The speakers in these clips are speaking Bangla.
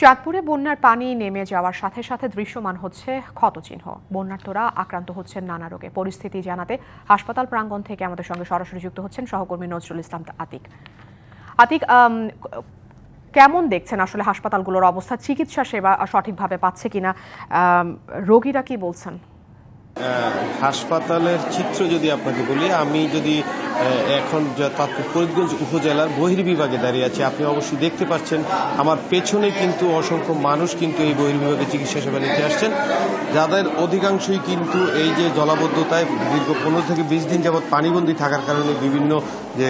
চাঁদপুরে বন্যার পানি নেমে যাওয়ার সাথে সাথে দৃশ্যমান হচ্ছে ক্ষতচিহ্ন। বন্যার্থরা আক্রান্ত হচ্ছেন নানা রোগে। পরিস্থিতি জানাতে হাসপাতাল প্রাঙ্গণ থেকে আমাদের সঙ্গে সরাসরি যুক্ত হচ্ছেন সহকর্মী নজরুল ইসলাম আতিক। আতিক কেমন দেখছেন আসলে হাসপাতালগুলোর অবস্থা? চিকিৎসা সেবা সঠিকভাবে পাচ্ছে কিনা? রোগীরা কি বলছেন? হাসপাতালের চিত্র যদি আপনাকে বলি, আমি যদি এখন তাৎপর ফরিদগঞ্জ উপজেলার বহির্বিভাগে দাঁড়িয়ে আছি, আপনি অবশ্যই দেখতে পাচ্ছেন আমার পেছনে কিন্তু অসংখ্য মানুষ কিন্তু এই বহির্বিভাগে চিকিৎসা সেবা নিতে আসছেন। যাদের অধিকাংশই কিন্তু এই যে জলাবদ্ধতায় দীর্ঘ পনেরো থেকে বিশ দিন যাবৎ পানিবন্দী থাকার কারণে বিভিন্ন যে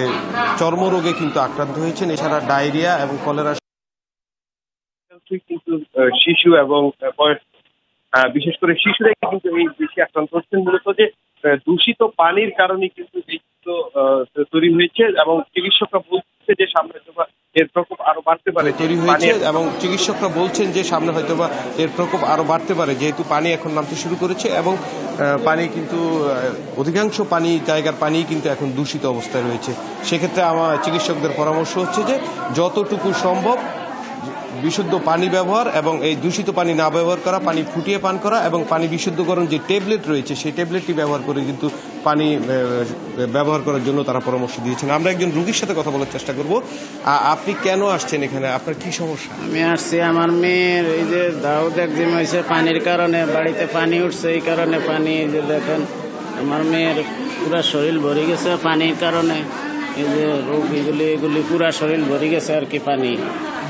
চর্মরোগে কিন্তু আক্রান্ত হয়েছেন, এছাড়া ডায়রিয়া এবং কলেরা শিশু এবং বিশেষ করে শিশুরাই কিন্তু এই বেশি আক্রান্ত হচ্ছেন। মূলত যে দূষিত পানির কারণে কিন্তু এই তৈরি হয়েছে এবং চিকিৎসকরা বলছে যে সামনে এর প্রকোপ আরও বাড়তে পারে। তৈরি হয়েছে এবং চিকিৎসকরা বলছেন যে সামনে হয়তোবা এর প্রকোপ আরও বাড়তে পারে। যেহেতু পানি এখন নামতে শুরু করেছে এবং পানি কিন্তু অধিকাংশ পানি জায়গার পানি কিন্তু এখন দূষিত অবস্থায় রয়েছে। সেক্ষেত্রে আমার চিকিৎসকদের পরামর্শ হচ্ছে যে যতটুকু সম্ভব বিশুদ্ধ পানি ব্যবহার এবং এই দূষিত পানি না ব্যবহার করা, পানি ফুটিয়ে পান করা এবং পানি বিশুদ্ধকরণ যে ট্যাবলেট রয়েছে, সেই ট্যাবলেটটি ব্যবহার করে কিন্তু পানি ব্যবহার করার জন্য তারা পরামর্শ দিয়েছেন। আমরা একজন রোগীর সাথে কথা বলার চেষ্টা করব। আপনি কেন আসছেন এখানে? আপনার কি সমস্যা? আমি আসছি, আমার মেয়ের এই যে দাউদ একদিন হয়েছে পানির কারণে, বাড়িতে পানি উঠছে, এই কারণে পানি যে দেখেন, আমার মেয়ের পুরা শরীর ভরে গেছে পানির কারণে। এই যে রোগ এগুলি এগুলি পুরা শরীর ভরে গেছে আর কি পানি।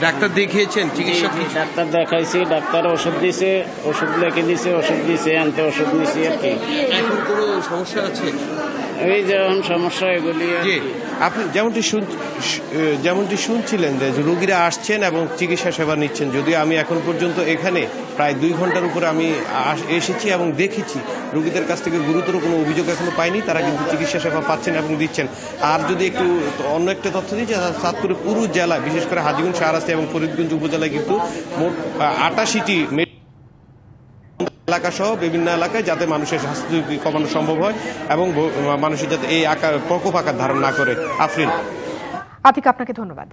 ডাক্তার দেখিয়েছেন চিকিৎসক ডাক্তার দেখাইছি ডাক্তার ওষুধ দিছে ওষুধ লেখে দিছে ওষুধ দিছে আনতে ওষুধ নিছি আর কি। এখন কোনো সমস্যা আছে? এই যেমন সমস্যা এগুলি। আপনি যেমনটি শুন যেমনটি শুনছিলেন যে রোগীরা আসছেন এবং চিকিৎসা সেবা নিচ্ছেন, যদিও আমি এখন পর্যন্ত এখানে প্রায় দুই ঘণ্টার উপরে আমি এসেছি এবং দেখেছি, রোগীদের কাছ থেকে গুরুতর কোনো অভিযোগ এখনও পাইনি, তারা কিন্তু চিকিৎসা সেবা পাচ্ছেন এবং দিচ্ছেন। আর যদি একটু অন্য একটা তথ্য দিই, যে চাঁদপুরের পুরো জেলায়, বিশেষ করে হাজিগঞ্জ শাহরাস্তি এবং ফরিদগঞ্জ উপজেলায় কিন্তু মোট আটাশিটি এলাকা সহ বিভিন্ন এলাকায় যাতে মানুষের স্বাস্থ্য ঝুঁকি কমানো সম্ভব হয় এবং মানুষের যাতে এই আকার, প্রকোপ আকার ধারণ না করে। আফরিন। আতিক, আপনাকে ধন্যবাদ।